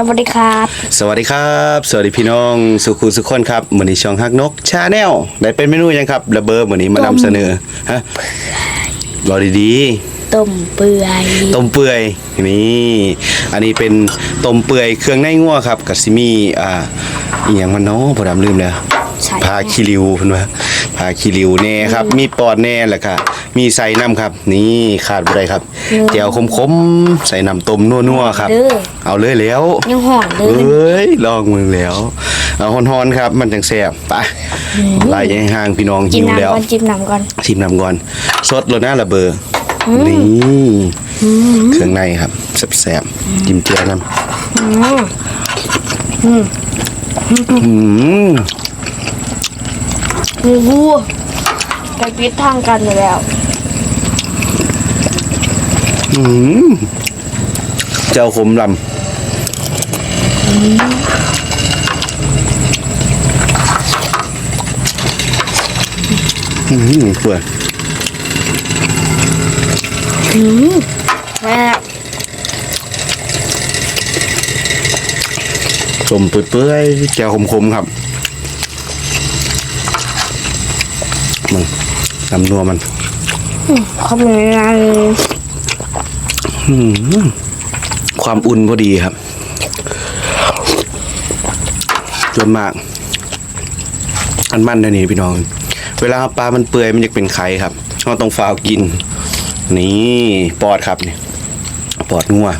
สวัสดีครับ สวัสดีครับ สวัสดีพี่น้องสุขุสุขคนครับมือนี้ช่องฮักนกชาแนลได้เป็นเมนูยังครับระเบิดมือนี้มานำเสนอฮะรอดีต้มเปื่อยๆต้มเปื่อยนี่อันนี้เป็นต้มเปื่อยเครื่องในงัวครับกับซิมีอ่าอีหยังมันเนาะพอดำลืมแล้วใช่พาคิริวเพิ่นว่า พาคิริวแน่ครับ มีปอดแน่แล้วก็มีใส่น้ำครับ นี่ขาดบ่ได้ครับแจ่วคมๆ ใส่น้ำต้มนัวๆครับ เด้อ เอาเลยแล้วยังหอมเลเอย้ยลองมึงแล้ว เอาฮอนๆครับ มันจังแซ่บไปไล่ยังห่างพี่น้องกิหินวแล้ว น้ำก่อนจิ้มน้ำก่อน ชิมน้ำก่อนสดเลยนะระเบอร์นี่เครื่องในครับแซ่บๆจิ้มเจียวน้ำอืม มีวัวไปปิดทางกันอยู่แล้วเจ้าขมลำอืมเปื่อยแม่สมเปื่อยๆแจ่วขมๆครับมึง น้ำนัวมันเขาเป็นยังไงความอุ่นพอดีครับส่วนมาก อันมันนะนี่พี่น้อง เวลาปลามันเปื่อยมันจะเป็นไข่ครับเราต้องฟาวกิน นี่ปอดครับนี่ปอดงัว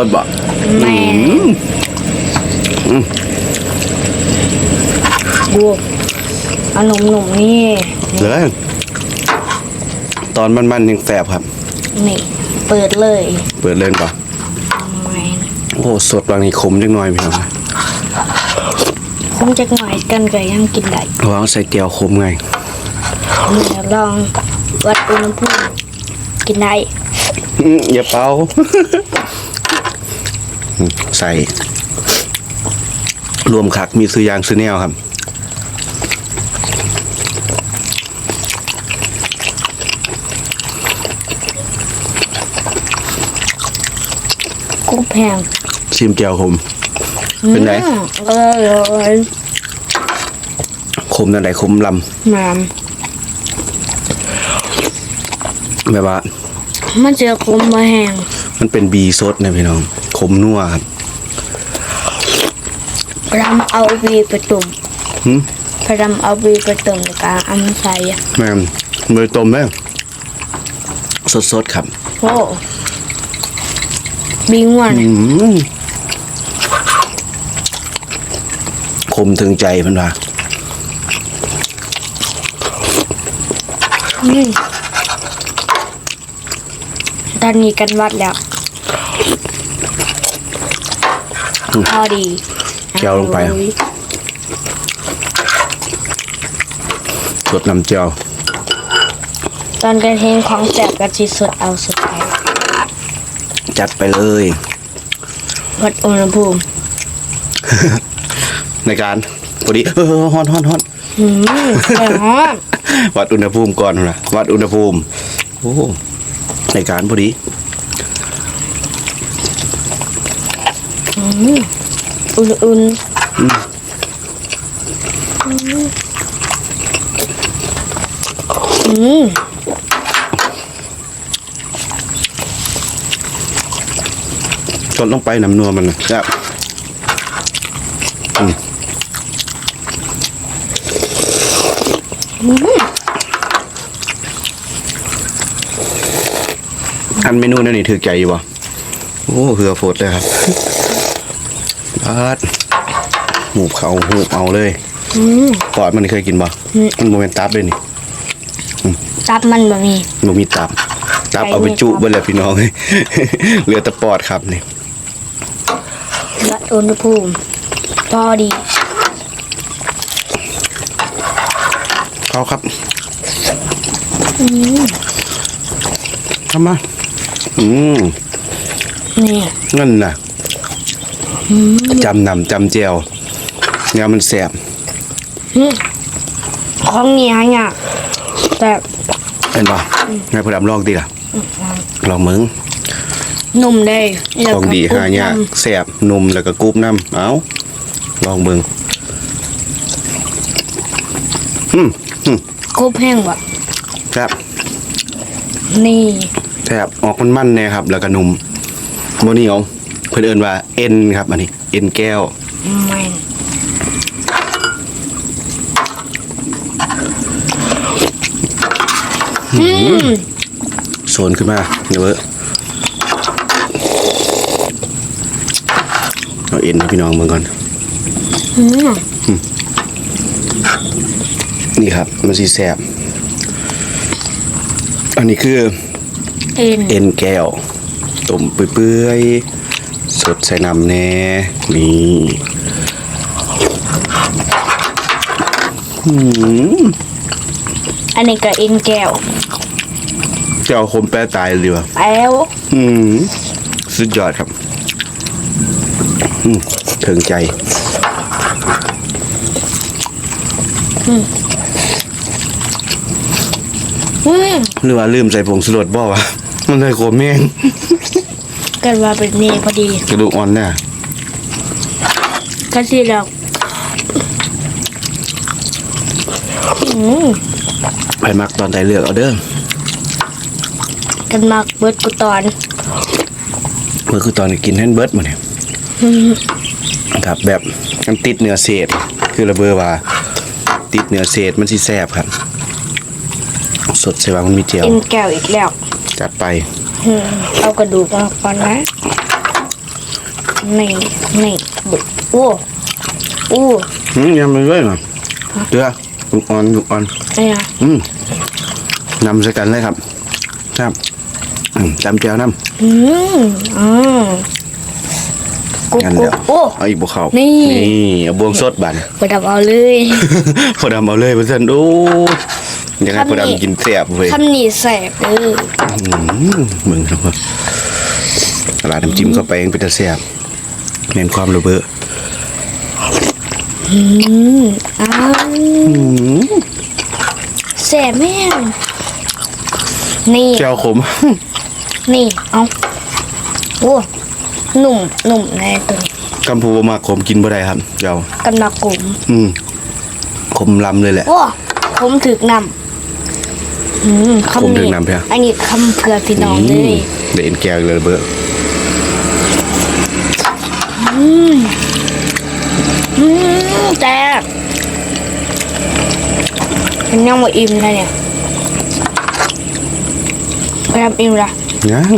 บิดบอกแม่บัวเอาหนุ่มๆนี่เลยตอนมันๆยังแสบครับ นี่ เปิดเลย เปิดเล่นก่อนแม่โอ้สดบางนี่ขมจังหน่อยพี่น้องคงจะหน่อยกันก็ยังกินได้วางใส่เตียวขมไงเดี๋ยวลองวัดอุณหภูมิกินได้อืมอย่าเป่าอืม ใส่รวมคักมีซื้อยางซื้อแนวครับ กุ้งแพงชิมเจียวขม เป็นไง อืมเออเลยขมนั่นไหนขมลแม่ำแบบว่า มันเจอคมมาแห้งมันเป็นบีซดนะพี่น้อง ขมนัวครับพรำเอาวีไปตุ่มหึพรำเอาวีไปตุ่มในการเอามาใส่อะแม่มมือต้มแม่สดๆครับโอ้บิงวันอืมขมถึงใจเพันว่านี่ตอนนี้กันวัดแล้ว พอดีเจียวลงไปสดน้ำเจียว ตอนกันเทงของแจกกะทิสดเอาสุดท้ายจัดไปเลยวัดอุณหภูมิ ในการพอดีเออฮอนฮอนฮอนอืมแต่ฮอนวัดอุณหภูมิก่อนนะวัดอุณหภูมิ โอ้ในการพอดี อุ่นๆอืมจนลงไปน้ำนัวมันนะครับอืมอันเมนูนั่นนี่ถือใจอยู่บ่โอ้เหือโฟดเลยครับปา ดหูบเขาหูบเอาเลยอืมปอดมันเคยกินบ่มันโมเมนตับเลยนี่ ตับมันบะมีมันมีตับ ตับเอาไปจุเบิ่แล้วพี่น้องเหลือแต่ปอดครับนี่วัดอุณหภูมิพอดี เขาครับทำมา อืมนี่นั่นน่ะ จำนำจำเจียวเนี่ยมันแสบของเหนียวเนี่ยแต่เห็นป่ะไงพอดำลองดีล่ะลองมึงนุ่มได้แล้วของก็ดีหายากกรุบแสบนุ่มแล้วก็กรุบน้ำเอาลองเบิ่งอืมอืมำกรุบแห้งบ่ครับนี่แสบออกมันๆแน่ครับ แล้วก็นุ่มโมเหนียว เพื่นเอินว่าเอ็นครับอันนี้ เอ็นแก้วแม่นอืมโซนขึ้นมาเดี๋ยวเว้ยเอาเอ็นให้พี่น้องเบิ่งก่อนอืมนี่ครับ มันสีแสบ อันนี้คือ เอ็นเอ็นแก้วต้มเปื่อยๆ สดใส่น้ำแน่นี่หืมอันนี้ก็เอ็นแก้วเจ้าคมแปรตายเลยว่ะแล้วอืมสุดยอดครับอืมถึงใจอืมหรือว่าลืมใส่ผงสุรสบ่วะมันเลยโคมแม่ง กันว่าเป็นนี่พอดีกระดูกอ่อนแน่ก็สิแล้วอืมไปมักตอนไตเลือกเอาเด้อกันมักเบิดกูตอนเมื่อคือตอนกินแฮนเบิร์ดมาเนี่ยครับแบบมันติดเนื้อเศษ คือระเบอว่าติดเนื้อเศษมันสิแซ่บครับ สดใช่ว่ามันมีเจียวเอ็นแก้วอีกแล้ว จัดไปอืม เอากระดูกมาก่อนนะ นี่นี่บุดโอ้โอ้อืมยำไปเลยเหรอเด้อลูกอ่อนลูกอ่อนเนี่ยอืมนำใส่กันเลยครับ ครับอืมจำเจียวน้ำอืมอืมกุ๊บงั้นกุ๊เดี๋บยวโอ้เอาอีกบวเขานี่นี่เอาบวงสดบันไปดับเอาเลยพอดำเอาเลยเพื่อนโอ้ ยยังไงพอดำกินแซ่บเว้ยคำนี้แสบเลยอืมมึงครับตลาดน้ำจิ้มเข้าไปเองเป็นตาแซ่บเน้นความระเบ้ออืมอ้าวแสบแม่งนี่เจ้าขม นี่ เอาโอ้หนุ่มหนุ่มแน่ตัวนี้กำพูบ่มาขมกินบ่ได้ครับเจ้ากันมากกลุ่มอืมขมลำเลยแหละโอ้ผมถึกนำ อืมผมคำถึนี้กนำเพียอันนี้คำเพื่อพี่น้องเลยเดี๋ยวเอ็นแก้วอีกเลยระเบ้ออืมแต่มันยังไม่อิ่มเลยเนี่ยไปทำอิ่มละยัง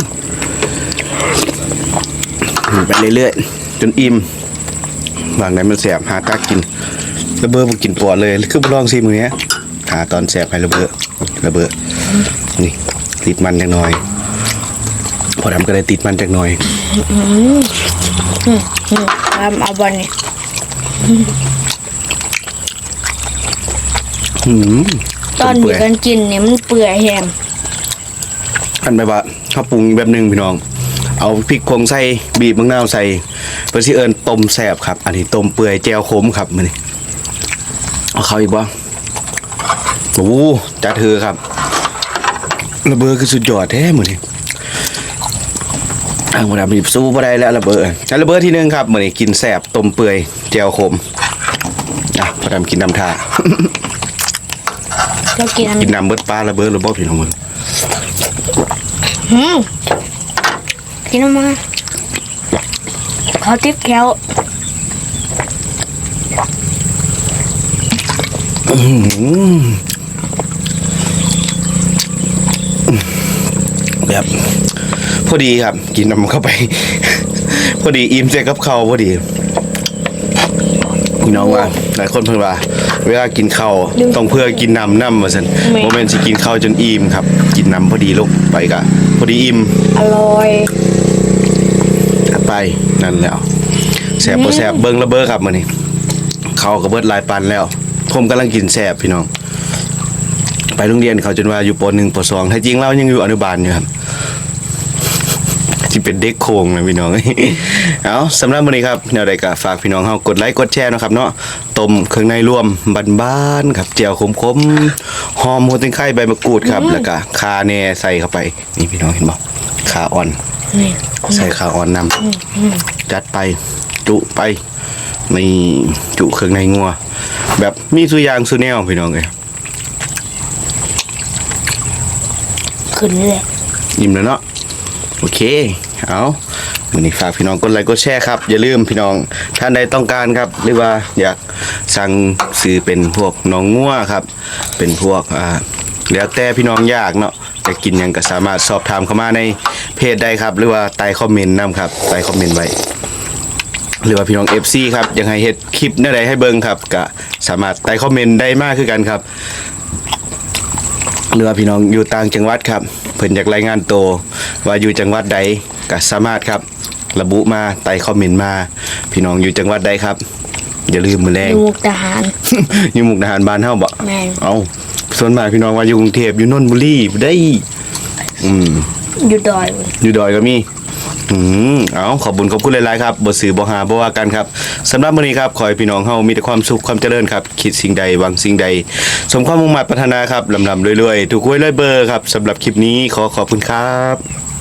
อืมไปเรื่อยๆ จนอิ่มบางไหนมันแสบหาตากินระเบ้อบ่กินปอดเลย คือบ่ลองซิมือเนี้ย หาตอนแสบให้ระเบ้อระเบ้อนี่ติดมันจักหน่อย พอดำก็เลยติดมันจักหน่อยทำเอาบอลนี่อืมตอนมีกันกินเนี่ยมันเปื่อยแหงอันแบบว่าข้าวปรุงแบบหนึ่งพี่น้อง เอาพริกผงใส่บีบมะนาวใส่เพื่อสิเอิญต้มแซ่บครับ อันนี้ต้มเปื่อยแจวขมครับมื้อนี้เอาเข้าอีกบ่ โอ้จัดเธอครับระเบิดคือสุดยอดแท้มื้อนี้ทางบ่ดำรีบสู้บ่ได้แล้วระเบิดอันระเบิดที่หนึงครับมื้อนี้กินแซ่บต้มเปื่อยแจ่วขมอะพอดำกินน้ำท่าเรากินอันกินน้ำเบิดปลาระเบิดระบบพี่น้องมึงหืมกินออกมาเขาติ๊บแก้ว แบบพอดีครับ กินน้ำเข้าไป พอดีอิ่มใจกับข้าวพอดีพี่น้องว่าหลายคนเพิ่นว่า เวลากินข้าวต้องเพื่อกินน้ำน้ำว่าซั่นโมเมนต์สิกินข้าวจนอิ่มครับ กินน้ำพอดีลูกไปกะพอดีอิ่มอร่อยไปนั่นแล้วแสบบ่แสบเบิ่งระเบ้อครับมื้อนี้ข้าวก็เบิดหลายปันแล้ว ผมกำลังกินแสบพี่น้อง ไปโรงเรียนเขาจนว่าอยู่ป .1 ป .2 แท้จริงเรายังอยู่อนุบาลอยู่ครับ ที่เป็นเด็กโคงนะพี่น้อง เอาสำหรับวันนี้ครับแนวใดก็ฝากพี่น้องเฮากดไลค์กดแชร์นะครับเนาะต้มเครื่องในรวมบ้านๆครับเจียวขมๆหอมหัวติงไข่ใบมะกรูดครับแล้วก็คาแหน่ใส่เข้าไป นี่พี่น้องเห็นบ่ขาอ่อนนี่ใส่ขาอ่อนนำจัดไปจุไปนี่จุเครื่องในงัว แบบมีสุอยางสุแนวพี่น้องเลยขึ้นเลยยิ้มแล้วเนาะ โอเค เอาวันนี้ฝากพี่น้องกดไลค์กดแชร์ครับ อย่าลืมพี่น้องท่านใดต้องการครับ หรือว่าอยากสั่งซื้อเป็นพวกน้องงัวครับ เป็นพวกอ่าแล้วแต่พี่น้องอยากเนาะจะกินยังก็สามารถสอบถามเข้ามาในเพจได้ครับ หรือว่าใต้คอมเมนต์นํครับใต้คอมเมนต์ไว้หรือว่าพี่น้อง FC ครับยังให้เฮ็ดคลิปแนวใดให้เบิ่งครับก็สามารถใต้คอมเมนต์ได้มากคือกันครับหรือว่าพี่น้องอยู่ต่างจังหวัดครับเพิ่นอยากรายงานโตว ว่าอยู่จังหวัดใดก็สามารถครับ ระบุมาใต้คอมเมนต์มา พี่น้องอยู่จังหวัดใดครับ อย่าลืมมือแรงลูกทหาร อยู่มุกดาหารบ้านเฮาบ่แม่น เอาส่วนมากพี่น้องว่าอยู่กรุงเทพอยู่นนทบุรีบ่ได้ อืม อยู่ดอยเว้ยอยู่ดอยก็มี อืม เอาขอบคุญขอบคุณหลายๆครับบ่สื่อบ่หาบ่ว่ากันครับสำหรับมื้อนี้ครับ ขอให้พี่น้องเฮามีแต่ความสุขความเจริญครับ คิดสิ่งใดหวังสิ่งใด สมความมุ่งมั่นปรารถนาครับลำๆรวยๆ ถูกหวยรวยเบอร์ครับสำหรับคลิปนี้ขอขอบคุณครับ